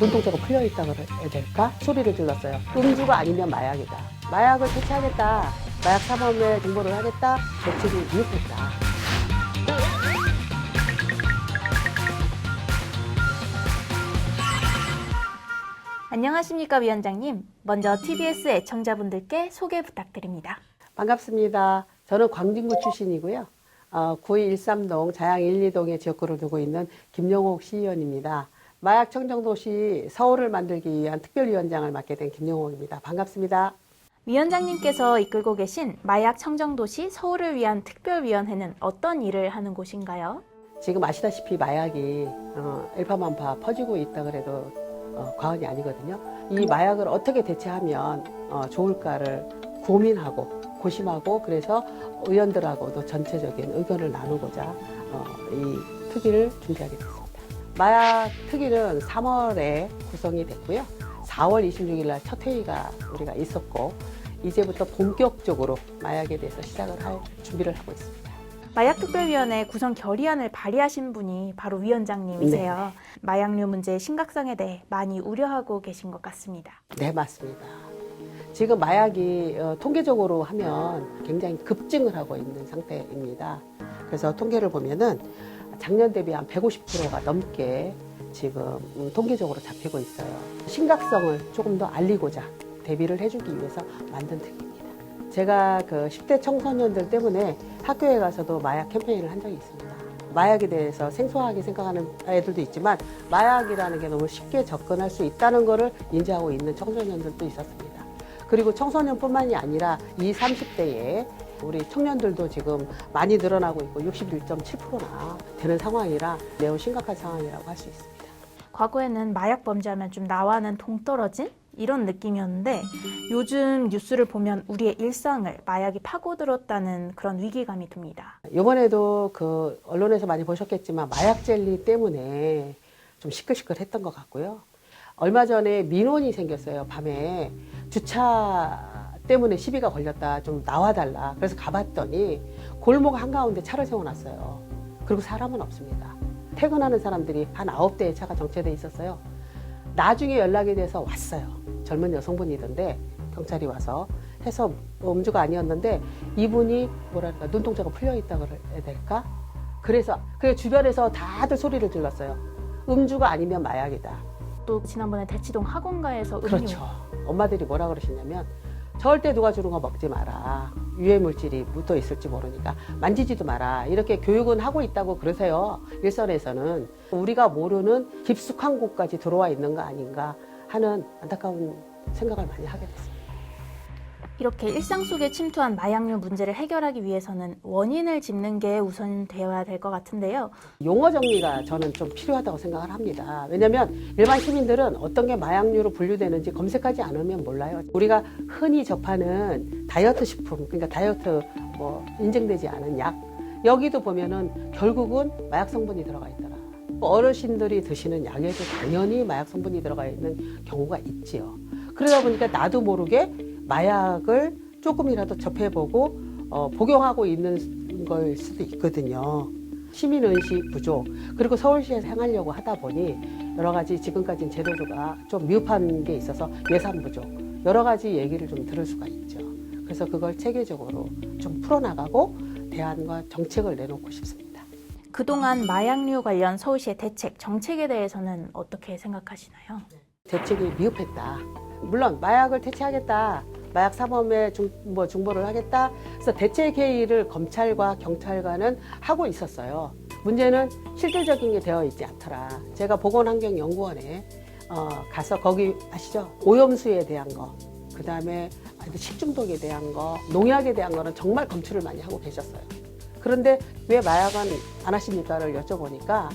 눈동자가 풀려 있다고 해야 될까? 소리를 질렀어요. 음주가 아니면 마약이다. 마약을 퇴치하겠다. 마약 사범에 정보를 하겠다. 대책이 미흡했다. 안녕하십니까 위원장님. 먼저 TBS 애청자분들께 소개 부탁드립니다. 반갑습니다. 저는 광진구 출신이고요. 어, 9213동 자양 1, 2동의 지역구를 두고 있는 김영옥 시의원입니다. 마약 청정도시 서울을 만들기 위한 특별위원장을 맡게 된 김영옥입니다. 반갑습니다. 위원장님께서 이끌고 계신 마약 청정도시 서울을 위한 특별위원회는 어떤 일을 하는 곳인가요? 지금 아시다시피 마약이 어, 일파만파 퍼지고 있다 그래도 어, 과언이 아니거든요. 이 마약을 어떻게 대체하면 어, 좋을까를 고민하고 고심하고 그래서 의원들하고도 전체적인 의견을 나누고자 어, 이 특위를 준비하게 됐습니다. 마약 특위는 3월에 구성이 됐고요. 4월 26일 날 첫 회의가 우리가 있었고 이제부터 본격적으로 마약에 대해서 시작을 할 준비를 하고 있습니다. 마약특별위원회 구성 결의안을 발의하신 분이 바로 위원장님이세요. 마약류 문제의 심각성에 대해 많이 우려하고 계신 것 같습니다. 네, 맞습니다. 지금 마약이 어, 통계적으로 하면 굉장히 급증을 하고 있는 상태입니다. 그래서 통계를 보면은 작년 대비 한 150%가 넘게 지금 음, 통계적으로 잡히고 있어요. 심각성을 조금 더 알리고자 대비를 해주기 위해서 만든 특입니다. 제가 그 10대 청소년들 때문에 학교에 가서도 마약 캠페인을 한 적이 있습니다. 마약에 대해서 생소하게 생각하는 애들도 있지만 마약이라는 게 너무 쉽게 접근할 수 있다는 것을 인지하고 있는 청소년들도 있었습니다. 그리고 청소년뿐만이 아니라 20, 30대에 우리 청년들도 지금 많이 늘어나고 있고 61.7%나 되는 상황이라 매우 심각한 상황이라고 할 수 있습니다. 과거에는 마약 범죄하면 좀 나와는 동떨어진 이런 느낌이었는데 요즘 뉴스를 보면 우리의 일상을 마약이 파고들었다는 그런 위기감이 듭니다. 이번에도 그 언론에서 많이 보셨겠지만 마약 젤리 때문에 좀 시끌시끌했던 것 같고요. 얼마 전에 민원이 생겼어요. 밤에 주차 때문에 시비가 걸렸다. 좀 나와달라. 그래서 가봤더니 골목 한가운데 차를 세워놨어요. 그리고 사람은 없습니다. 퇴근하는 사람들이 한 아홉 대의 차가 정체돼 있었어요. 나중에 연락이 돼서 왔어요. 젊은 여성분이던데 경찰이 와서 해서 음주가 아니었는데 이분이 뭐랄까 눈동자가 풀려 있다고 해야 될까? 그래서 그 주변에서 다들 소리를 질렀어요. 음주가 아니면 마약이다. 또 지난번에 대치동 학원가에서 음료 그렇죠. 엄마들이 뭐라 그러시냐면 절대 누가 주는 거 먹지 마라. 유해 물질이 묻어 있을지 모르니까 만지지도 마라. 이렇게 교육은 하고 있다고 그러세요. 일선에서는 우리가 모르는 깊숙한 곳까지 들어와 있는 거 아닌가 하는 안타까운 생각을 많이 하게 됐습니다. 이렇게 일상 속에 침투한 마약류 문제를 해결하기 위해서는 원인을 짚는 게 우선 되어야 될 것 같은데요. 용어 정리가 저는 좀 필요하다고 생각을 합니다. 왜냐하면 일반 시민들은 어떤 게 마약류로 분류되는지 검색하지 않으면 몰라요. 우리가 흔히 접하는 다이어트 식품, 그러니까 다이어트 뭐 인증되지 않은 약 여기도 보면은 결국은 마약 성분이 들어가 있더라. 어르신들이 드시는 약에도 당연히 마약 성분이 들어가 있는 경우가 있지요. 그러다 보니까 나도 모르게 마약을 조금이라도 접해보고 어, 복용하고 있는 걸 수도 있거든요. 시민의식 부족 그리고 서울시에서 행하려고 하다 보니 여러 가지 지금까지는 제도가 좀 미흡한 게 있어서 예산 부족 여러 가지 얘기를 좀 들을 수가 있죠. 그래서 그걸 체계적으로 좀 풀어나가고 대안과 정책을 내놓고 싶습니다. 그동안 마약류 관련 서울시의 대책, 정책에 대해서는 어떻게 생각하시나요? 대책이 미흡했다. 물론 마약을 퇴치하겠다. 마약 사범에 중, 뭐 중보를 하겠다. 그래서 대책 회의를 검찰과 경찰과는 하고 있었어요. 문제는 실질적인 게 되어 있지 않더라. 제가 보건환경연구원에 어, 가서 거기 아시죠? 오염수에 대한 거, 그 다음에 식중독에 대한 거, 농약에 대한 거는 정말 검출을 많이 하고 계셨어요. 그런데 왜 마약은 안 하십니까를 여쭤보니까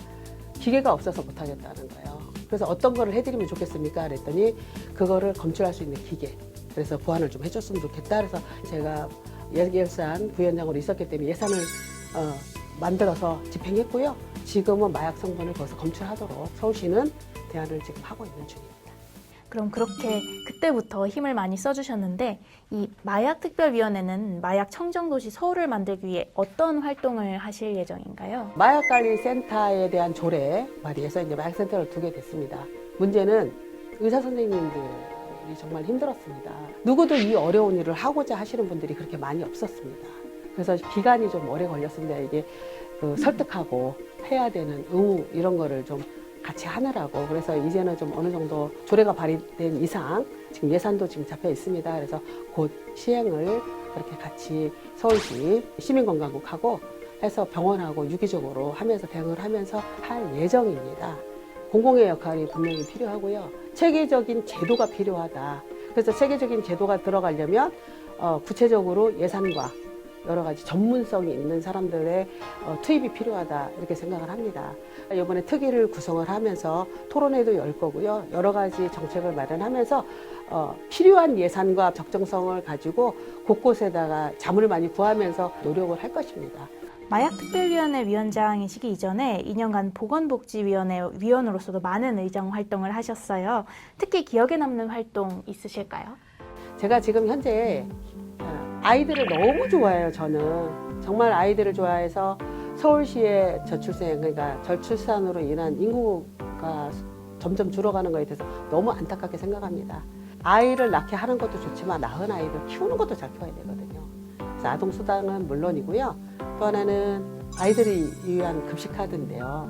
기계가 없어서 못 하겠다는 거예요. 그래서 어떤 거를 해드리면 좋겠습니까? 그랬더니 그거를 검출할 수 있는 기계. 그래서 보완을 좀 해줬으면 좋겠다. 그래서 제가 예산 부위원장으로 있었기 때문에 예산을 어, 만들어서 집행했고요. 지금은 마약 성분을 거기서 검출하도록 서울시는 대안을 지금 하고 있는 중입니다. 그럼 그렇게 그때부터 힘을 많이 써주셨는데 이 마약특별위원회는 마약 청정도시 서울을 만들기 위해 어떤 활동을 하실 예정인가요? 마약관리센터에 대한 조례 발의해서 이제 마약센터를 두게 됐습니다. 문제는 의사 선생님들 이 정말 힘들었습니다. 누구도 이 어려운 일을 하고자 하시는 분들이 그렇게 많이 없었습니다. 그래서 기간이 좀 오래 걸렸습니다. 이게 그 설득하고 해야 되는 의무 이런 거를 좀 같이 하느라고 그래서 이제는 좀 어느 정도 조례가 발의된 이상 지금 예산도 지금 잡혀 있습니다. 그래서 곧 시행을 그렇게 같이 서울시 시민건강국하고 해서 병원하고 유기적으로 하면서 대응을 하면서 할 예정입니다. 공공의 역할이 분명히 필요하고요. 체계적인 제도가 필요하다. 그래서 체계적인 제도가 들어가려면 어, 구체적으로 예산과 여러 가지 전문성이 있는 사람들의 어, 투입이 필요하다 이렇게 생각을 합니다. 이번에 특위를 구성을 하면서 토론회도 열 거고요. 여러 가지 정책을 마련하면서 어, 필요한 예산과 적정성을 가지고 곳곳에다가 자문을 많이 구하면서 노력을 할 것입니다. 마약특별위원회 위원장이시기 이전에 2년간 보건복지위원회 위원으로서도 많은 의정 활동을 하셨어요. 특히 기억에 남는 활동 있으실까요? 제가 지금 현재 어, 아이들을 너무 좋아해요. 저는 정말 아이들을 좋아해서 서울시의 저출생 그러니까 저출산으로 인한 인구가 점점 줄어가는 것에 대해서 너무 안타깝게 생각합니다. 아이를 낳게 하는 것도 좋지만 낳은 아이를 키우는 것도 잘 키워야 되거든요. 아동 수당은 물론이고요. 또 하나는 아이들이 위한 급식 카드인데요.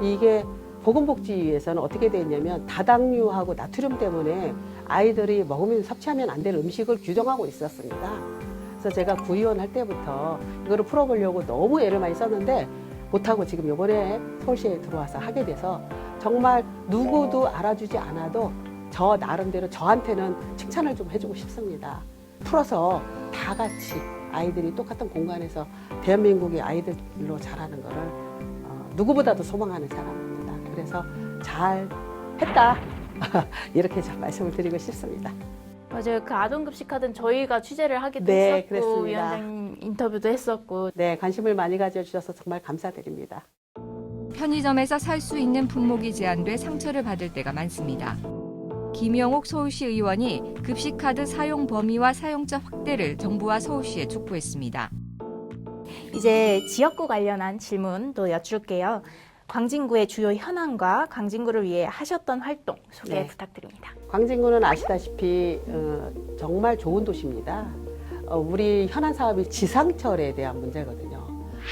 이게 보건복지위에서는 어떻게 돼 있냐면 다당류하고 나트륨 때문에 아이들이 먹으면 섭취하면 안될 음식을 규정하고 있었습니다. 그래서 제가 구의원 할 때부터 이거를 풀어보려고 너무 애를 많이 썼는데 못하고 지금 이번에 서울시에 들어와서 하게 돼서 정말 누구도 알아주지 않아도 저 나름대로 저한테는 칭찬을 좀 해주고 싶습니다. 풀어서 다 같이 아이들이 똑같은 공간에서 대한민국의 아이들로 자라는 거를 어, 누구보다도 소망하는 사람입니다. 그래서 잘 했다. 이렇게 좀 말씀을 드리고 싶습니다. 맞아요. 그 아동급식카드는 저희가 취재를 하기도 네, 했었고 그랬습니다. 위원장 인터뷰도 했었고 네, 관심을 많이 가져주셔서 정말 감사드립니다. 편의점에서 살 수 있는 품목이 제한돼 상처를 받을 때가 많습니다. 김영옥 서울시 의원이 급식 카드 사용 범위와 사용자 확대를 정부와 서울시에 촉구했습니다. 이제 지역구 관련한 질문도 여쭐게요. 광진구의 주요 현황과 광진구를 위해 하셨던 활동 소개 네. 부탁드립니다. 광진구는 아시다시피 어, 정말 좋은 도시입니다. 어, 우리 현안 사업이 지상철에 대한 문제거든요.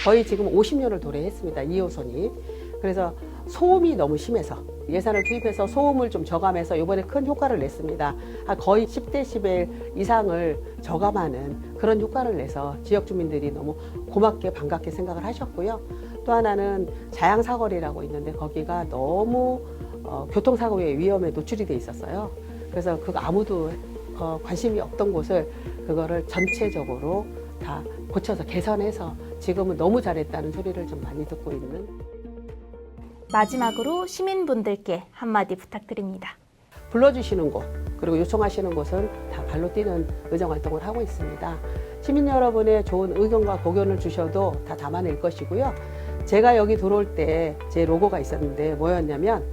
거의 지금 50년을 도래했습니다. 2호선이. 그래서 소음이 너무 심해서 예산을 투입해서 소음을 좀 저감해서 이번에 큰 효과를 냈습니다. 아, 거의 10대 11 이상을 저감하는 그런 효과를 내서 지역 주민들이 너무 고맙게 반갑게 생각을 하셨고요. 또 하나는 자양사거리라고 있는데 거기가 너무 어, 교통사고의 위험에 노출이 돼 있었어요. 그래서 그거 아무도 어, 관심이 없던 곳을 그거를 전체적으로 다 고쳐서 개선해서 지금은 너무 잘했다는 소리를 좀 많이 듣고 있는 마지막으로 시민분들께 한마디 부탁드립니다. 불러주시는 곳 그리고 요청하시는 곳은 다 발로 뛰는 의정 활동을 하고 있습니다. 시민 여러분의 좋은 의견과 고견을 주셔도 다 담아낼 것이고요. 제가 여기 들어올 때 제 로고가 있었는데 뭐였냐면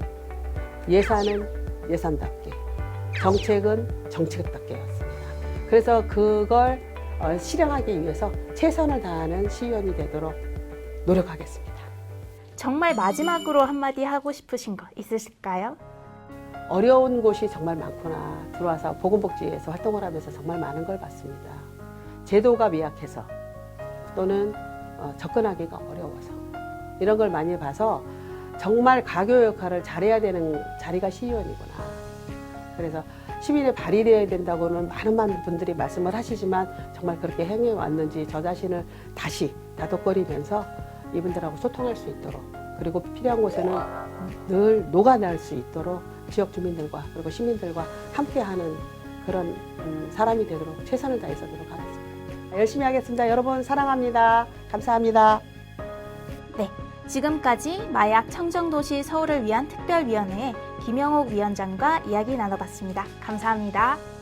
예산은 예산답게 정책은 정책답게였습니다. 그래서 그걸 어, 실행하기 위해서 최선을 다하는 시의원이 되도록 노력하겠습니다. 정말 마지막으로 한마디 하고 싶으신 거 있으실까요? 어려운 곳이 정말 많구나. 들어와서 보건복지에서 활동을 하면서 정말 많은 걸 봤습니다. 제도가 미약해서 또는 어, 접근하기가 어려워서 이런 걸 많이 봐서 정말 가교 역할을 잘해야 되는 자리가 시의원이구나. 그래서 시민의 발휘되어야 된다고는 많은 많은 분들이 말씀을 하시지만 정말 그렇게 행해 왔는지 저 자신을 다시 다독거리면서 이분들하고 소통할 수 있도록 그리고 필요한 곳에는 늘 녹아날 수 있도록 지역 주민들과 그리고 시민들과 함께하는 그런 음, 사람이 되도록 최선을 다해서 노력하겠습니다. 열심히 하겠습니다. 여러분 사랑합니다. 감사합니다. 지금까지 마약 청정도시 서울을 위한 특별위원회 김영옥 위원장과 이야기 나눠봤습니다. 감사합니다.